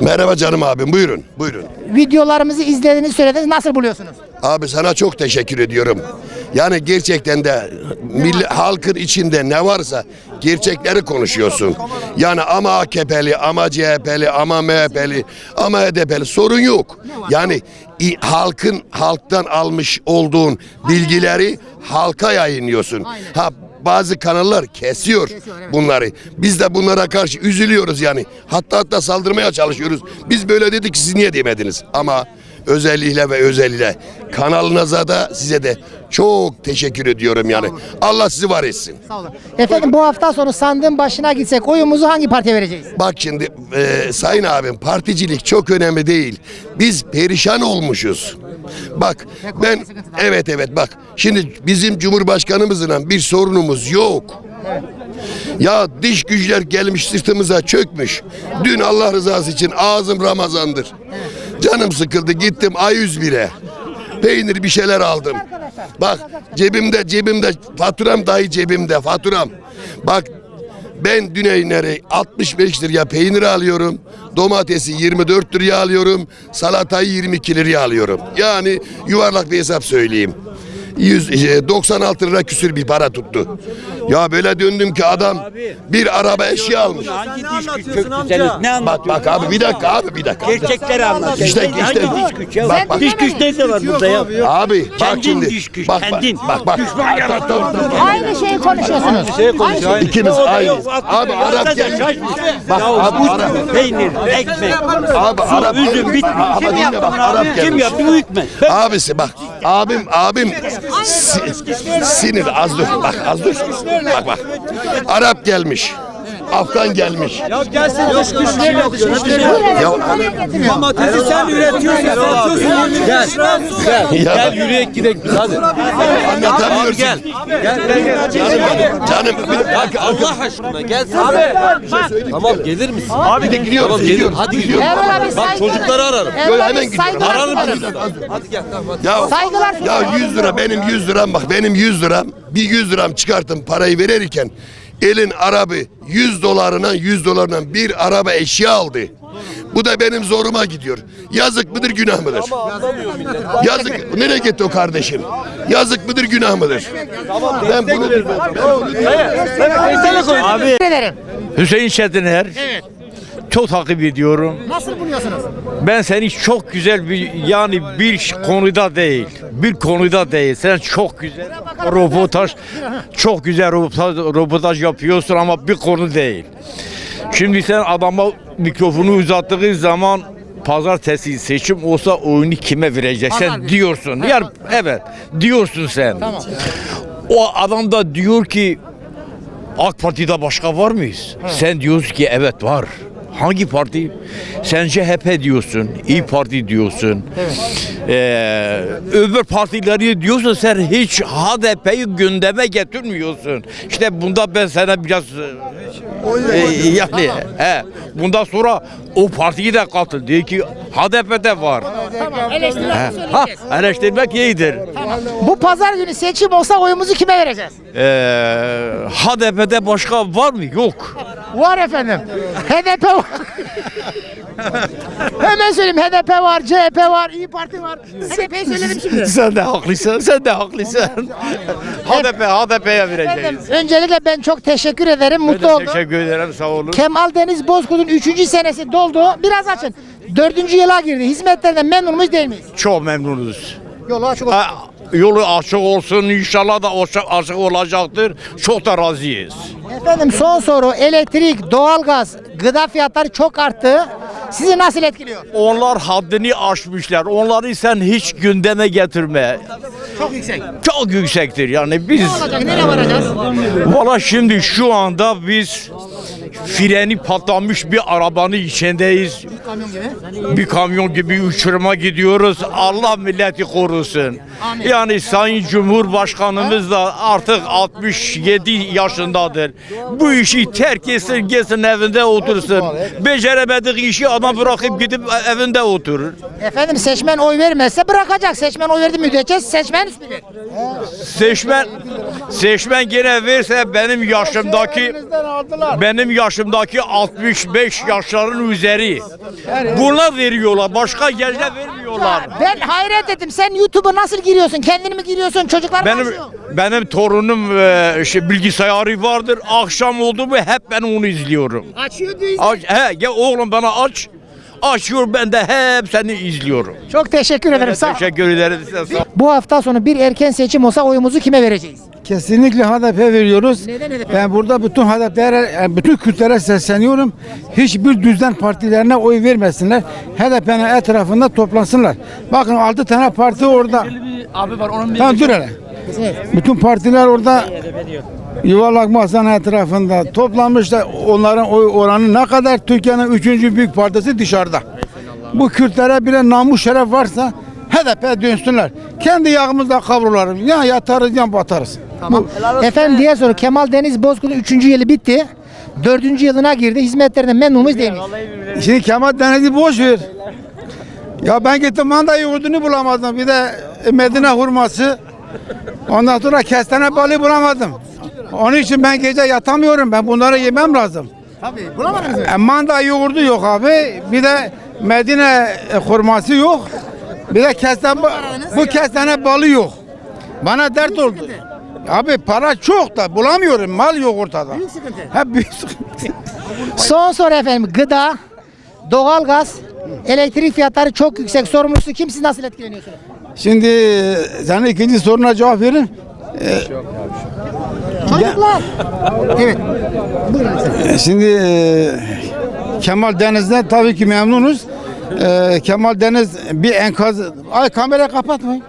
Merhaba canım abim buyurun buyurun. Videolarımızı izlediğinizi söylediniz. Nasıl buluyorsunuz? Abi sana çok teşekkür ediyorum. Yani gerçekten de milli, halkın içinde ne varsa gerçekleri konuşuyorsun. Yani ama AKP'li, ama CHP'li, ama MHP'li, ama HDP'li sorun yok. Yani i- halkın halktan almış olduğun bilgileri halka yayınlıyorsun. Ha bazı kanallar kesiyor bunları. Biz de bunlara karşı üzülüyoruz yani. Hatta hatta saldırmaya çalışıyoruz. Biz böyle dedik siz niye demediniz? Ama özellikle ve özellikle kanalınıza da size de çok teşekkür ediyorum yani. Allah sizi var etsin. Sağ olun. Efendim bu hafta sonu sandığın başına gitsek oyumuzu hangi partiye vereceğiz? Bak şimdi e, sayın abim particilik çok önemli değil. Biz perişan olmuşuz. Bak ben evet evet bak şimdi bizim cumhurbaşkanımızla bir sorunumuz yok. Ya diş güçler gelmiş sırtımıza çökmüş. Dün Allah rızası için ağzım Ramazan'dır. Canım sıkıldı gittim A101'e. Peynir bir şeyler aldım. Bak cebimde cebimde faturam dahi cebimde faturam. Bak ben Düneyner'e 65 liraya peynir alıyorum. Domatesi 24 liraya alıyorum. Salatayı 22 liraya alıyorum. Yani yuvarlak bir hesap söyleyeyim. 100, e, 96 lira küsür bir para tuttu. Ya böyle döndüm ki adam bir araba eşya almış. Hangi diş güç çöktü Ne Bak bak abi bir dakika abi bir dakika. Gerçekleri anlat. İşte- işte- Hangi diş güç ya? Bak, bak. Diş güç nerede var burada ya? Abi bak Kendin şimdi. diş güç, bak, bak, kendin. bak bak. Düşman yarattın. Aynı şeyi konuşuyorsunuz. Aynı şey. İkimiz aynı. Abi Arap gelmiş. Bak abi Arap. Peynir, ekmek, Abi Arap üzüm bitmiyor. Ama dinle bak Arap Kim gelmiş. yaptı bu hükmet? Abisi bak abim abim si- sinir az dur bak az dur bak bak. Arap gelmiş Afgan gelmiş Ya gelsin dış güç değil o dış güç değil. ya, Domatesi sen üretiyorsun. Gel. Gel. Gel yürüyerek gidelim biz hadi. anlatamıyorsun Gel. Gel gel gel. canım Allah aşkına gel sen. Abi. Tamam gelir misin? abi de gidiyoruz Tamam gelirim. Hadi gidiyorum. Bak çocukları ararım. Böyle hemen gidiyorum. Ararım seni. Hadi gel tamam hadi. ya Saygılar ya 100 lira benim 100 liram bak benim 100 liram bir 100 liram çıkarttım parayı verirken elin arabı 100 dolarına 100 dolarına bir araba eşya aldı. Bu da benim zoruma gidiyor. Yazık mıdır günah mıdır? Yazık. Nereye gitti o kardeşim? Yazık mıdır günah mıdır? Ben bunu Abi Teşekkür ederim. Hüseyin Çetiner. Evet. Çok takip ediyorum. Nasıl buluyorsunuz? Ben seni çok güzel bir yani bir konuda değil. Bir konuda değil. Sen çok güzel röportaj çok güzel röportaj, röportaj yapıyorsun ama bir konu değil. Şimdi sen adama mikrofonu uzattığın zaman pazartesi seçim olsa oyunu kime vereceksin Pazar diyorsun. Yani evet diyorsun sen. O adam da diyor ki AK Parti'de başka var mıyız? Sen diyorsun ki evet var. Hangi parti? Sen CHP diyorsun, İyi Parti diyorsun. Ee, öbür partileri diyorsun sen hiç HDP'yi gündeme getirmiyorsun. İşte bunda ben sana biraz e, yani he, bundan sonra o partiyi de katıl. Diyor ki HDP'de var. Tamam eleştiriler Ha, eleştirmek iyidir. Bu pazar günü seçim olsa oyumuzu kime vereceğiz? Ee, HDP'de başka var mı? Yok. Var efendim. HDP var. Hemen söyleyeyim HDP var, CHP var, İyi Parti var. HDP'yi söyledim şimdi. Sen de haklısın, sen de haklısın. HDP, HDP'ye vereceğiz. Efendim, öncelikle ben çok teşekkür ederim. Mutlu oldum. teşekkür ederim, sağ olun. Kemal Deniz Bozkurt'un 3. senesi doldu. Biraz açın. 4. yıla girdi. Hizmetlerden memnun muyuz değil miyiz? Çok memnunuz. Yolu açık olsun. Ha, Yolu açık olsun, inşallah da açık, açık olacaktır. Çok da razıyız. Efendim son soru. Elektrik, doğalgaz, gıda fiyatları çok arttı. Sizi nasıl etkiliyor? Onlar haddini aşmışlar. Onları sen hiç gündeme getirme. Çok yüksek. Çok yüksektir yani biz. olacak? Nereye varacağız? Valla şimdi şu anda biz freni patlamış bir arabanın içindeyiz. Kamyon gibi. bir kamyon gibi uçuruma gidiyoruz. Allah milleti korusun. Yani Sayın Cumhurbaşkanımız da artık 67 yaşındadır. Bu işi terk etsin, gitsin evinde otursun. Beceremediği işi adam bırakıp gidip evinde oturur. Efendim seçmen oy vermezse bırakacak. Seçmen oy verdi müddetçe seçmen üstüdür. Seçmen Seçmen gene verse benim yaşımdaki benim yaşımdaki 65 yaşların üzeri. Buna veriyorlar. Başka yerine vermiyorlar. Ben hayret ettim. Sen YouTube'a nasıl giriyorsun? Kendini mi giriyorsun? Çocuklar mı Benim açıyor? benim torunum e, şey, bilgisayarı vardır. Akşam oldu mu hep ben onu izliyorum. Açıyor diyor. Aç, he, ya oğlum bana aç. Açıyor ben de hep seni izliyorum. Çok teşekkür ederim. Sağ ol. Teşekkür ederim size. Sağ Bu hafta sonu bir erken seçim olsa oyumuzu kime vereceğiz? Kesinlikle HDP veriyoruz. Neden HDP? Ben burada bütün HDP'lere, yani bütün Kürtlere sesleniyorum. Hiçbir düzden partilerine oy vermesinler. HDP'nin etrafında toplansınlar. Bakın 6 tane parti orada. Abi var onun bir Tamam dur hele. Bütün partiler orada yuvarlak masanın etrafında toplanmışlar. Onların oy oranı ne kadar? Türkiye'nin üçüncü büyük partisi dışarıda. Bu Kürtlere bile namus şeref varsa HDP dönsünler. Kendi yağımızla kavrularız. Ya yatarız ya batarız. Bu, Efendim diğer soru Kemal Deniz Bozkurt'un 3. yılı bitti. 4. yılına girdi. Hizmetlerinden memnun muyuz değil? Şimdi Kemal Deniz'i boş ver. Ya ben gittim manda yoğurdunu bulamadım. Bir de Medine hurması. Ondan sonra kestane balığı bulamadım. Onun için ben gece yatamıyorum. Ben bunları yemem lazım. Tabii. Bulamadınız mı? E, manda yoğurdu yok abi. Bir de Medine e, hurması yok. Bir de kestane bu kestane balığı yok. Bana dert oldu. Abi para çok da bulamıyorum. Mal yok ortada. Büyük sıkıntı. Hep büyük sıkıntı. Son soru efendim. Gıda, doğalgaz, elektrik fiyatları çok yüksek. Sorumlusu kim? Siz nasıl etkileniyorsunuz? Şimdi e, senin ikinci soruna cevap verin. Çocuklar. Evet. Buyurun efendim. E, Şimdi e, Kemal Deniz'den tabii ki memnunuz. E, Kemal Deniz bir enkaz... Ay kamerayı kapatmayın.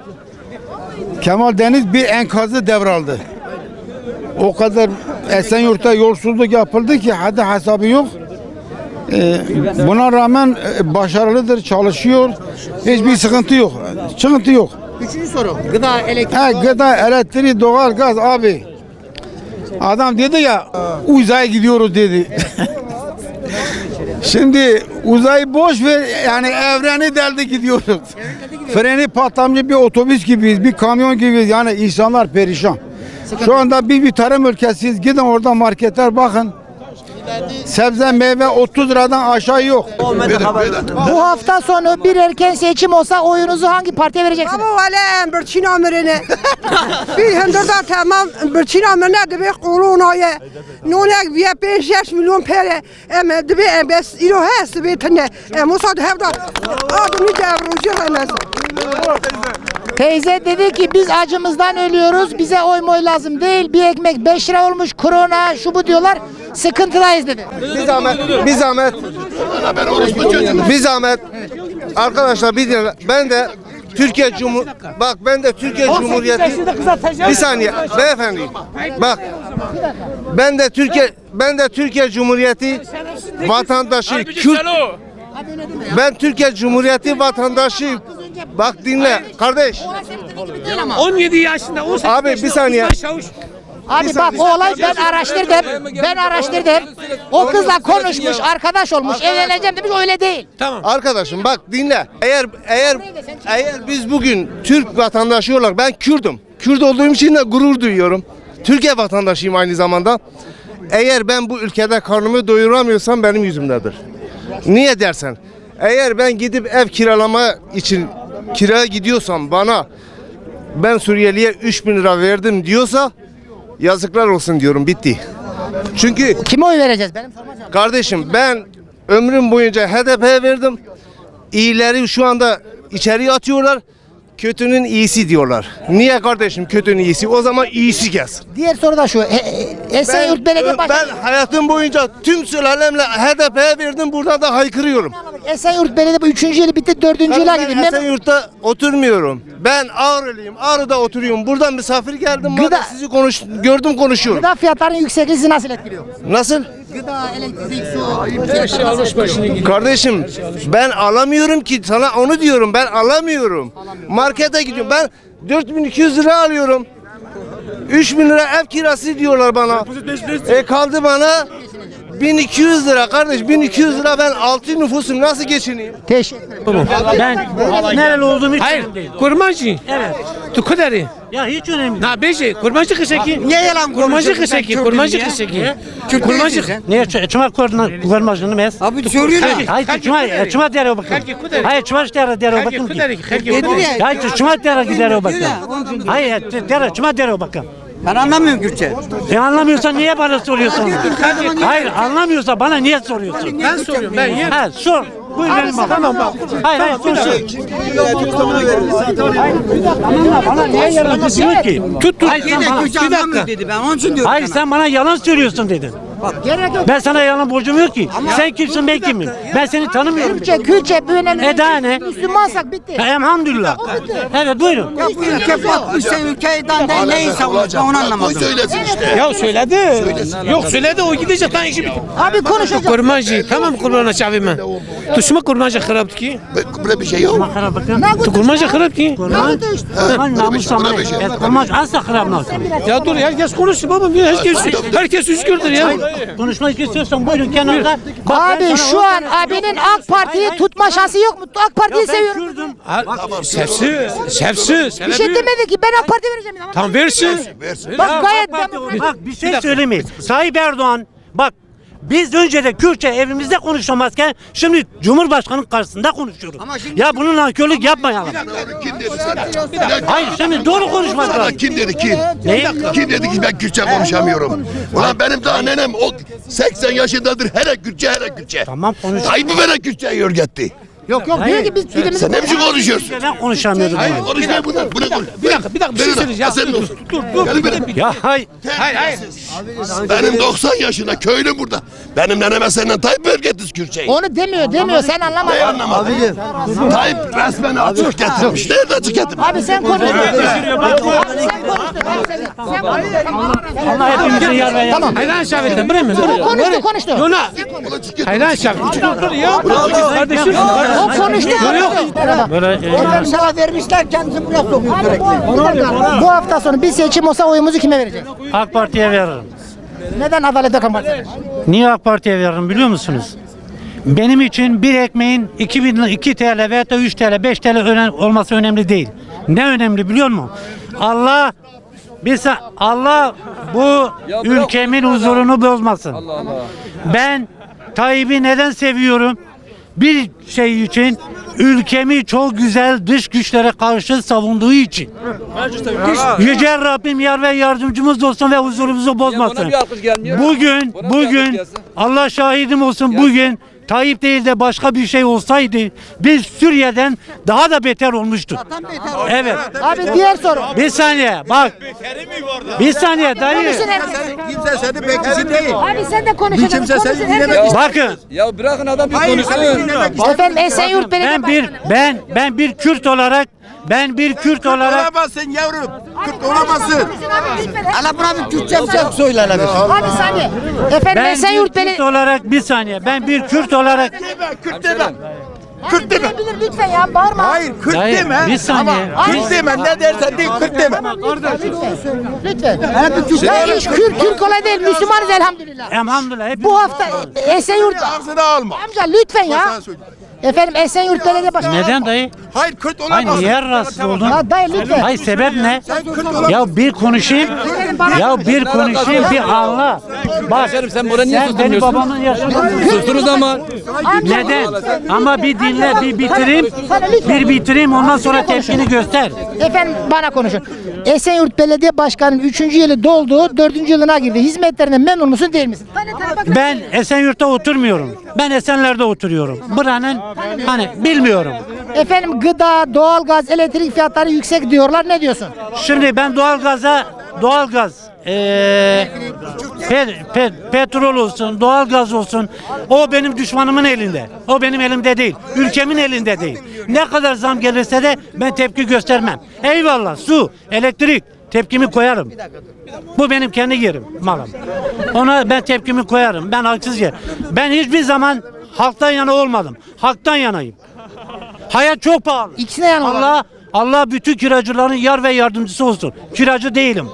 Kemal Deniz bir enkazı devraldı. O kadar Esenyurt'ta yolsuzluk yapıldı ki hadi hesabı yok. E, buna rağmen e, başarılıdır, çalışıyor. Hiçbir sıkıntı yok. Sıkıntı yok. Üçüncü soru. Gıda, elektrik, Ha gıda, elektrik, doğal gaz abi. Adam dedi ya uzaya gidiyoruz dedi. Şimdi uzayı boş ver yani evreni deldi gidiyoruz. Freni patlamış bir otobüs gibiyiz, bir kamyon gibiyiz. Yani insanlar perişan. Şu anda biz bir tarım ülkesiyiz. Gidin orada marketler bakın. Sebze meyve 30 liradan aşağı yok. Bu hafta sonu bir erken seçim olsa oyunuzu hangi partiye vereceksiniz? Ama valen birçin amirine. Bir hindurda tamam birçin amirine de bir koronaya. Nune bir 5-6 milyon pere. Ama de bir bes ilo hes de bir tane. E, Musa da hevda. Adını devrucu hanesi. Teyze dedi ki biz acımızdan ölüyoruz. Bize oy moy lazım değil. Bir ekmek 5 lira olmuş. Korona şu bu diyorlar. Sıkıntıdayız dedi. Bir zahmet, bir zahmet. Bir zahmet. Arkadaşlar bir dinle. Ben de Türkiye Cumhur bak ben de Türkiye Cumhuriyeti bir saniye beyefendi bak ben de Türkiye ben de Türkiye Cumhuriyeti vatandaşı Kürt ben Türkiye Cumhuriyeti vatandaşıyım. Bak dinle kardeş. 17 yaşında o Abi bir saniye. Abi bak o olay ben araştırdım. Ben araştırdım. O kızla konuşmuş, arkadaş olmuş, evleneceğim demiş öyle değil. Arkadaşım bak dinle. Eğer eğer eğer biz bugün Türk vatandaşı olarak ben Kürdüm. Kürt olduğum için de gurur duyuyorum. Türkiye vatandaşıyım aynı zamanda. Eğer ben bu ülkede karnımı doyuramıyorsam benim yüzümdedir. Niye dersen? Eğer ben gidip ev kiralama için kiraya gidiyorsam bana ben Suriyeli'ye 3000 lira verdim diyorsa yazıklar olsun diyorum bitti. Çünkü Kime oy vereceğiz? Benim sorma. Kardeşim ben ömrüm boyunca HDP'ye verdim. İyileri şu anda içeriye atıyorlar. Kötünün iyisi diyorlar. Niye kardeşim kötünün iyisi? O zaman iyisi gelsin. Diğer soru da şu. E, e, Esenyurt Belediye ben Başkanı. hayatım boyunca tüm sülalemle HDP'ye verdim. Burada da haykırıyorum. Esenyurt Belediye bu 3. yılı bitti 4. yıla Ben gidiyor. Memnun- Esenyurt'ta oturmuyorum. Ben Ağrılıyım. Ağrı'da oturuyorum. Buradan misafir geldim. Gıda-. Sizi konuş gördüm konuşuyorum. Gıda fiyatlarının yüksekliği sizi nasıl etkiliyor? Nasıl? Gıda, elektrik, su. Kardeşim ben alamıyorum ki sana onu diyorum ben alamıyorum. Markete gidiyorum ben 4200 lira alıyorum. 3000 lira ev kirası diyorlar bana. E kaldı bana 1200 lira kardeş 1200 lira ben 6 nüfusum nasıl geçineyim? Teşekkür ederim. Ben nereli olduğumu hiç Hayır, önemli değil. kurmancı. Evet. Tu kadari. Ya hiç önemli değil. Na beşi, kurmancı kısaki. Niye yalan Kurmancı konuşuyorsun? kısaki, Sen kurmancı ya. Kürt Kurmancı sen. Niye ç- çıma kurmacını mes? Abi soruyorum. Hayır, çıma, çıma dere bakın. Herki kudari. Hayır, çıma dere dere Herki bakın ya? Hayır, çıma dere dere bakın. Hayır, dere, çıma dere bakın. Ben anlamıyorum Kürtçe. E anlamıyorsan niye bana soruyorsun? Hayır, anlamıyorsa bana niye soruyorsun? Ben soruyorum, ben yer. Ha, sor. Buyur benim bak. Tamam bak. Hayır, hayır, sor. sor. Bana niye yalan diyor ki? Tut tut. Hayır, sen Yine bana, Kürtçe bir dakika. anlamıyor dedi. Ben onun için diyorum. hayır sana. sen bana yalan söylüyorsun dedin. Gerek yok. Ben sana yalan borcum yok ki. Sen kimsin ben kimim? Ben seni tanımıyorum. Kürtçe, Kürtçe bu önemli. E daha ne? Müslümansak bitti. Ha, Elhamdülillah. Evet buyurun. Ya bu ülke batmışsa ülkeden de neyi ben onu anlamadım. söylesin işte. Ya söyledi. Yok söyledi o gidecek lan işi bitti. Abi konuşacağız. Kurmancı, tamam kurban çavime. Tu şuma kurmancı kıraptı ki. Böyle bir şey yok. Bakara bakın. Tu kurmancı kırap ki. Kurban. Namus zamane. bir şey. Et kurban asla kırap namus. Ya dur herkes konuşsun baba. Herkes herkes üzgürdür ya. Konuşmak istiyorsan buyurun kenarda. Bak, ben Abi sana şu an abinin AK Parti'yi tutma şansı yok mu? AK Parti'yi seviyorum. Kürdüm. Sepsi, sepsi. Bir şey demedi ki ben AK Parti vereceğim. Ama Tam versin. Bak gayet bak, demokratik. Bak bir şey söylemeyiz. Tayyip Erdoğan bak biz önce de Kürtçe evimizde konuşamazken şimdi Cumhurbaşkanı karşısında konuşuyoruz. Ya bunun nankörlük yapmayalım. Kim dedi sana? Bir dakika. Hayır şimdi doğru konuşmak Sana lazım. kim dedi kim? Ne? Kim dedi ki ben Kürtçe konuşamıyorum? Ulan benim daha nenem o 80 yaşındadır hele Kürtçe hele Kürtçe. Tamam konuş. Tayyip mi bana Kürtçe'yi öğretti? Yok yok diyor ki biz dilimizi Sen ne biçim konuşuyorsun? Ben konuşamıyorum. Hayır konuşma buna. Buna konuş. Bir dakika, bir dakika bir şey söyleyeceğim. Sen Dur, dur, dur, Ya hayır. Hayır, hayır. Benim 90 yaşında köylüm burada. Benim neneme senden Tayyip mi öğretti Kürtçeyi? Onu demiyor demiyor sen anlamadın. Neyi anlamadın? Tayyip resmen açık getirmiş. Nerede açık getirmiş? Abi sen konuş. Abi sen sen- Sen konuştun. Allah hepimize yar ve Tamam. Hayran şahvetten bre mi? O konuştu konuştu. Yona. Hayran şahvet. Dur dur ya. Kardeşim. O konuştu. konuştu. Böyle e, Efendim sana vermişler kendisi buraya sokuyor sürekli. Bu hafta sonu bir seçim olsa oyumuzu kime vereceğiz? AK Parti'ye veririm. Neden Adalet Bakan Partisi? Niye AK Parti'ye veririm biliyor musunuz? Benim için bir ekmeğin 2000 2 TL veya da 3 TL 5 TL önem, olması önemli değil. Ne önemli biliyor musun? Allah biz Allah bu ülkemin huzurunu bozmasın. Ben Tayyip'i neden seviyorum? Bir şey için ülkemi çok güzel dış güçlere karşı savunduğu için. Yüce Rabbim yar ve yardımcımız olsun ve huzurumuzu bozmasın. Bugün bugün Allah şahidim olsun bugün Tayyip değil de başka bir şey olsaydı biz Suriye'den daha da beter olmuştuk. Evet. Abi diğer soru. Bir saniye bak. Bir saniye dayı. Kimse senin bekçisin değil. Abi sen de konuşacaksın. kimse seni Konuşun herkes. Bakın Ya bırakın adam bir konuşsun. seni dinlemek Efendim Esenyurt Belediye ben bir ben ben bir Kürt olarak ben bir Kürt olarak Olamazsın yavrum. Kürt olamazsın. Hala buna bir Kürtçe bir şey söyle hele bir. Abi saniye. Efendim ben bir Esenyurt Kürt Belediye... olarak bir saniye ben bir Kürt olarak Kürt deme. Kürt deme. Lütfen ya bağırma. Hayır Kürt Dayı, deme. bir saniye. Ama Kürt deme ne dersen de Kürt deme. Lütfen. Ya iş Kürt, Kürt kolay değil. Müslümanız elhamdülillah. elhamdülillah hep Bu hafta Esenyurt... Ağzını alma. Amca lütfen ya. Sana söyleyeyim. Efendim Esenyurt Belediye Başkanı. neden dayı? Hayır Kürt Ay olamazsın. niye rahatsız oldun? Ya dayı lütfen. Hayır sebep ne? Sen. Ya bir konuşayım. Ya bir konuşayım bir anla. Bak Şerif sen burada niye sen susturmuyorsun? babamın yaşında. Sustur o zaman. Neden? Ama bir dinle, bir bitireyim. Bir bitireyim ondan sonra tepkini göster. Efendim bana konuşun. Esenyurt Belediye Başkanı'nın 3. yılı doldu, 4. yılına girdi. Hizmetlerinden memnun musun değil misin? Ben Esenyurt'ta oturmuyorum. Ben Esenler'de oturuyorum. Buranın hani bilmiyorum. Efendim gıda, doğalgaz, elektrik fiyatları yüksek diyorlar. Ne diyorsun? Şimdi ben doğalgaza doğalgaz eee pe- pe- petrol olsun, doğalgaz olsun o benim düşmanımın elinde. O benim elimde değil. Ülkemin elinde değil. Ne kadar zam gelirse de ben tepki göstermem. Eyvallah su, elektrik tepkimi koyarım. Bu benim kendi yerim, malım. Ona ben tepkimi koyarım. Ben haksız yer. Ben hiçbir zaman halktan yana olmadım. Halktan yanayım. Hayat çok pahalı. İkisine yan olan. Allah Allah bütün kiracıların yar ve yardımcısı olsun. Kiracı değilim.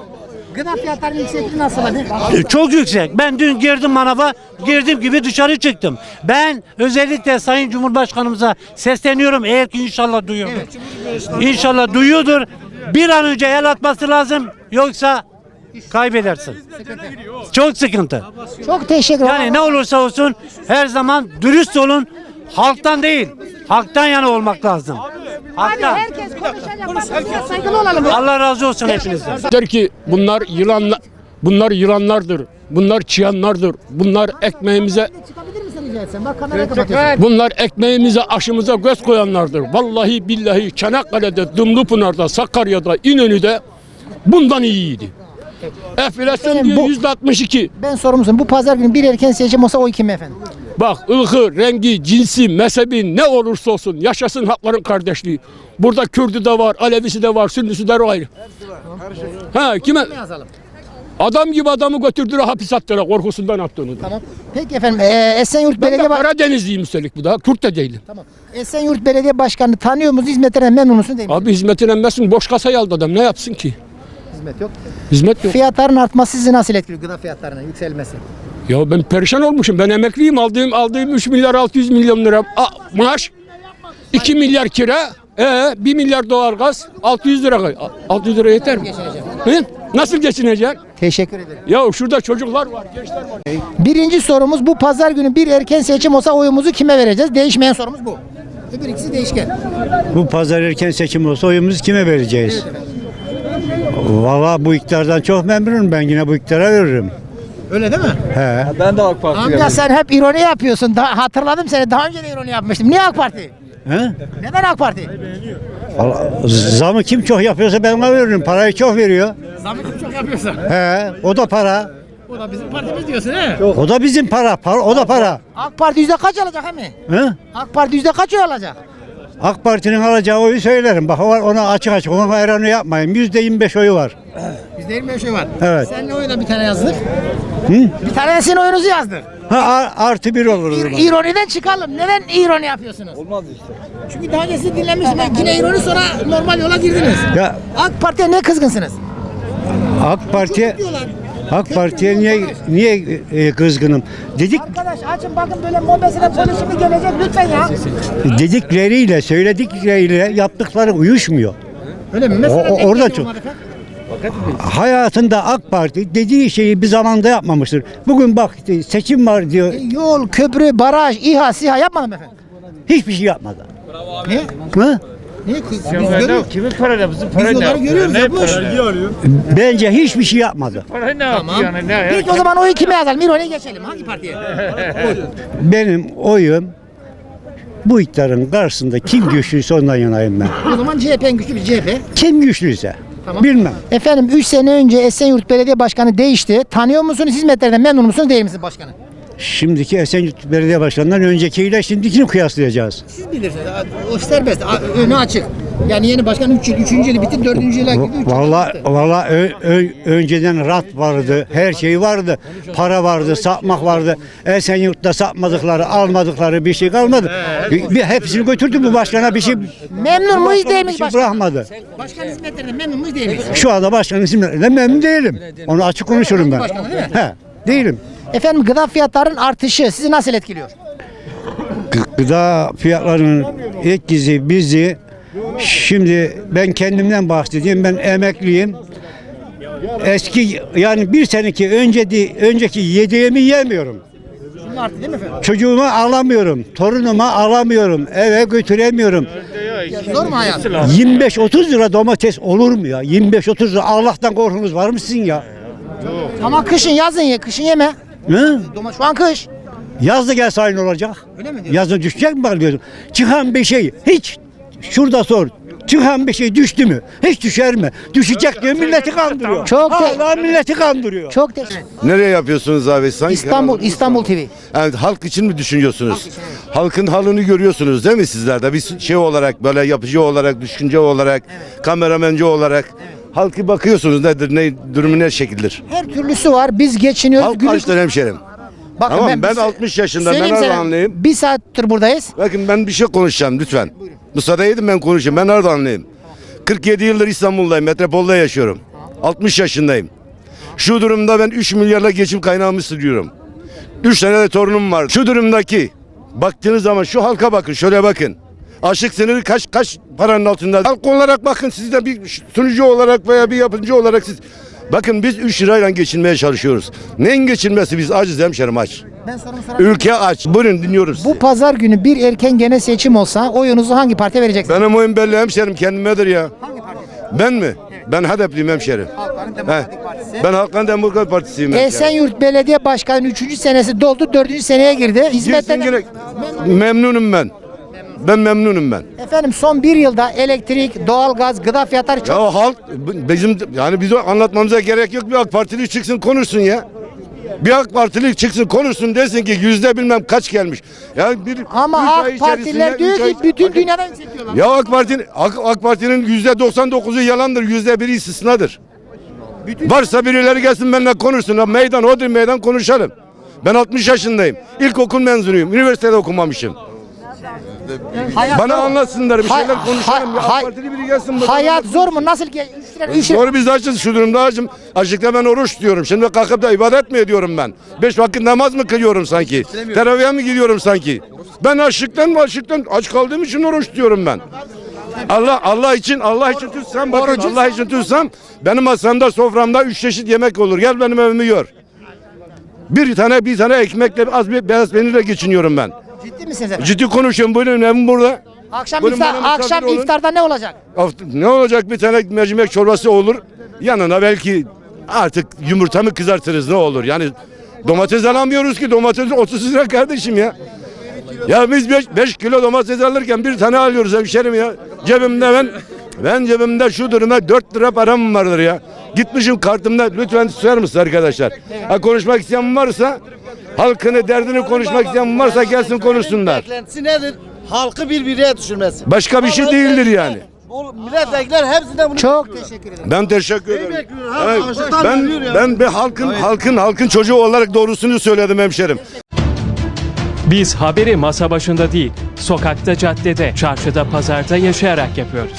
Gıda fiyatlarının yüksekliği nasıl hadi? E, Çok yüksek. Ben dün girdim manava, girdim gibi dışarı çıktım. Ben özellikle Sayın Cumhurbaşkanımıza sesleniyorum. Eğer ki inşallah duyuyordur. İnşallah duyuyordur. Bir an önce el atması lazım. Yoksa kaybedersin. Çok sıkıntı. Çok teşekkür ederim. Yani ne olursa olsun her zaman dürüst olun. Halktan değil. Halktan yana olmak lazım. Abi Halktan. herkes konuşacak. Biraz saygılı olalım. Allah razı olsun hepinizden. Der ki bunlar yılanlar, bunlar yılanlardır. Bunlar çıyanlardır. Bunlar ekmeğimize bunlar ekmeğimize aşımıza göz koyanlardır. Vallahi billahi Çanakkale'de, Dumlupınar'da, Sakarya'da, İnönü'de bundan iyiydi. Enflasyon diyor yüzde 62. Ben sorumsuzum. Bu pazar günü bir erken seçim olsa oy kime efendim? Bak ırkı, rengi, cinsi, mezhebi ne olursa olsun yaşasın hakların kardeşliği. Burada Kürdü de var, Alevisi de var, Sünnisi de var. Ha kime? yazalım? Adam gibi adamı götürdüler hapis attılar korkusundan attığını. Tamam. Peki efendim e, Esenyurt Ben de Belediye Ba- Karadenizliyim üstelik bu da. Kürt de değilim. Tamam. Esenyurt Belediye Başkanı tanıyor musunuz? Hizmetlerinden memnun musunuz değil mi? Abi hizmetin emmesin boş kasayı aldı adam. Ne yapsın ki? Hizmet yok. Hizmet yok. Fiyatların artması sizi nasıl etkiliyor? Gıda fiyatlarının yükselmesi. Ya ben perişan olmuşum. Ben emekliyim. Aldığım aldığım 3 milyar 600 milyon lira a, maaş. 2 milyar kira. E 1 milyar doğalgaz. 600 lira. 600 lira yeter mi? Hı? Nasıl geçineceksin? Teşekkür ederim. Ya şurada çocuklar var, gençler var. Birinci sorumuz bu pazar günü bir erken seçim olsa oyumuzu kime vereceğiz? Değişmeyen sorumuz bu. Öbür ikisi değişken. Bu pazar erken seçim olsa oyumuzu kime vereceğiz? Valla bu iktidardan çok memnunum ben yine bu iktidara veririm. Öyle değil mi? He. Ben de AK Parti Amca sen hep ironi yapıyorsun. Da, hatırladım seni. Daha önce de ironi yapmıştım. Niye AK Parti? He? Neden AK Parti? Valla zamı kim çok yapıyorsa ben ona veririm. Parayı çok veriyor. Zamı kim çok yapıyorsa. He, o da para. O da bizim partimiz diyorsun he? O da bizim para. para o da para. AK Parti yüzde kaç alacak he mi? He? AK Parti yüzde kaç oy alacak? AK Parti'nin alacağı oyu söylerim. Bak var ona açık açık ona ayranı yapmayın. Yüzde 25 oyu var. Yüzde yirmi beş oy var. Evet. Senin oyuna bir tane yazdık. Hı? Bir tane de senin oyunuzu yazdık. Ha, ar- artı bir olur o zaman. İroniden çıkalım. Neden ironi yapıyorsunuz? Olmaz işte. Çünkü daha önce sizi dinlemiştim. Ben Yine ironi sonra normal yola girdiniz. Ya AK Parti'ye ne kızgınsınız? AK Parti'ye Diyorlar. AK Parti'ye niye niye e, kızgınım? Dedik Arkadaş açın bakın böyle mobesine polis şimdi gelecek lütfen ya. dedikleriyle söyledikleriyle yaptıkları uyuşmuyor. Öyle mi? Mesela o- orada çok-? Hayatında AK Parti dediği şeyi bir zamanda yapmamıştır. Bugün bak işte seçim var diyor. Yol, köprü, baraj, İHA, SİHA yapmadım efendim. Hiçbir şey yapmadı. Niye? Hı? Niye? Biz görüyoruz. Kimin parayla bizim Biz onları görüyoruz ya boş. Bence hiçbir şey yapmadı. Tamam. Peki o zaman oyu kime yazalım? İroniye geçelim. Hangi partiye? Benim oyum bu iktidarın karşısında kim güçlüyse ondan yanayım ben. O zaman CHP'nin güçlü bir CHP. Kim güçlüyse. Tamam. Bilmem. Efendim 3 sene önce Esenyurt Belediye Başkanı değişti. Tanıyor musunuz? Hizmetlerden memnun musunuz? Değil misiniz başkanı? Şimdiki Esenyurt Belediye Başkanı'ndan öncekiyle şimdikini kıyaslayacağız. Siz bilirsiniz. O serbest. Önü açık. Yani yeni başkan 3 yıl, 3. yılı bitti, 4. yıla girdi. Valla valla ö- ö- önceden rat vardı, her şey vardı. Para vardı, satmak vardı. Esenyurt'ta satmadıkları, almadıkları bir şey kalmadı. Bir, hepsini götürdü bu başkana bir şey. Memnun muyuz değil miyiz şey başkan? bırakmadı. Başkan hizmetlerinden memnun muyuz değil miyiz? Şu anda başkanın isimlerinden memnun değilim. Onu açık konuşurum ben. Başkanı değil mi? He, değilim. Efendim gıda fiyatlarının artışı sizi nasıl etkiliyor? Gı- Gıda fiyatlarının etkisi bizi şimdi ben kendimden bahsedeyim. Ben emekliyim. Eski yani bir seneki önce de, önceki yediğimi yemiyorum. Bunun arttı değil mi efendim? Çocuğuma alamıyorum, torunuma alamıyorum, eve götüremiyorum. Zor mu hayat? 25-30 lira domates olur mu ya? 25-30 lira Allah'tan korkunuz var mısın ya? Ama kışın yazın ye, kışın yeme. Hı? Doma- Şu an kış. Yaz da gelse aynı olacak. Öyle mi diyorsun? Yazın düşecek mi bakıyorsun? Çıkan bir şey hiç şurada sor. Çıkan bir şey düştü mü? Hiç düşer mi? Düşecek diye milleti kandırıyor. Çok te- Hala milleti kandırıyor. Çok teşekkür Nereye yapıyorsunuz abi? Sanki İstanbul, İstanbul TV. Yani halk için mi düşünüyorsunuz? Halkın halini görüyorsunuz değil mi sizler de? Bir şey olarak böyle yapıcı olarak, düşünce olarak, kameramenci olarak. Halkı bakıyorsunuz nedir, ne durumu ne şekildir? Her türlüsü var. Biz geçiniyoruz. Halk açtır hemşerim. Bakın Tamam ben bir- 60 yaşında ben Söyleyeyim sana, Erdoğanlıyım. Bir saattir buradayız. Bakın ben bir şey konuşacağım lütfen. Müsaade edin ben konuşayım. Ben Erdoğanlıyım. 47 yıldır İstanbul'dayım. Metropolde yaşıyorum. 60 yaşındayım. Şu durumda ben 3 milyarla geçim kaynağımı sürüyorum. 3 tane de torunum var. Şu durumdaki baktığınız zaman şu halka bakın şöyle bakın. Açlık sınırı kaç kaç paranın altında. Halk olarak bakın siz de bir sunucu olarak veya bir yapıcı olarak siz Bakın biz 3 lirayla geçinmeye çalışıyoruz. Neyin geçinmesi biz acız hemşerim aç. Ben sorumu sorayım. Ülke aç. Buyurun dinliyoruz. Bu pazar günü bir erken gene seçim olsa oyunuzu hangi partiye vereceksiniz? Benim oyun belli hemşerim kendimedir ya. Ben mi? Ben HDP'liyim hemşerim. He. Ben Halkların Demokrat Partisi'yim. Esenyurt Belediye Başkanı 3. senesi doldu 4. seneye girdi. Hizmetten Memnunum ben. Ben memnunum ben. Efendim son bir yılda elektrik, doğalgaz, gıda fiyatları çok Ya halk bizim yani bize anlatmamıza gerek yok. Bir AK Partili çıksın konuşsun ya. Bir AK Partili çıksın konuşsun desin ki yüzde bilmem kaç gelmiş. Ya bir ama üç ay AK Partiler içerisinde- diyor üç ay- ki bütün dünyadan. Ya AK Parti'nin AK, AK Parti'nin yüzde 99'u yalandır. Yüzde biri istisnadır. Varsa birileri gelsin benimle konuşsun. Meydan odur meydan konuşalım. Ben 60 yaşındayım. İlkokul mezunuyum. Üniversitede okumamışım. Hayat Bana zor anlatsınlar bir şeyler konuşalım. Hay- AK Partili biri gelsin. bana Hayat zor mu? Nasıl ki 3 lira 3 lira. Doğru biz açız şu durumda açım. Açlıkta ben oruç diyorum. Şimdi kalkıp da ibadet mi ediyorum ben? Beş vakit namaz mı kılıyorum sanki? Teravihe mi gidiyorum sanki? Ben açlıktan mı açlıktan aç kaldığım için oruç diyorum ben. Allah Allah için Allah için tutsam bakın Allah için tutsam benim masamda soframda üç çeşit yemek olur. Gel benim evimi gör. Bir tane bir tane ekmekle az bir beyaz peynirle geçiniyorum ben. Ciddi misiniz efendim? Ciddi konuşuyorum buyurun evim burada. Akşam Buyurun iftar, bana misafir akşam olun. iftarda ne olacak? Haft- Ne olacak bir tane mercimek çorbası olur. Yanına belki artık yumurta mı kızartırız ne olur. Yani domates alamıyoruz ki domates 30 lira kardeşim ya. Ya biz 5 kilo domates alırken bir tane alıyoruz hemşerim ya. Cebimde ben ben cebimde şu durumda 4 lira param vardır ya. Gitmişim kartımda lütfen susar mısın arkadaşlar? Ha, konuşmak isteyen varsa halkını derdini konuşmak isteyen varsa gelsin konuşsunlar. Beklentisi nedir? Halkı birbirine düşürmesi. Başka bir şey değildir yani. O milletvekiller hepsinden bunu Çok teşekkür ederim. Ben teşekkür ederim. bekliyor? Ha, Evet, açlıktan ben ya. ben bir halkın halkın halkın çocuğu olarak doğrusunu söyledim hemşerim. Biz haberi masa başında değil, sokakta, caddede, çarşıda, pazarda yaşayarak yapıyoruz.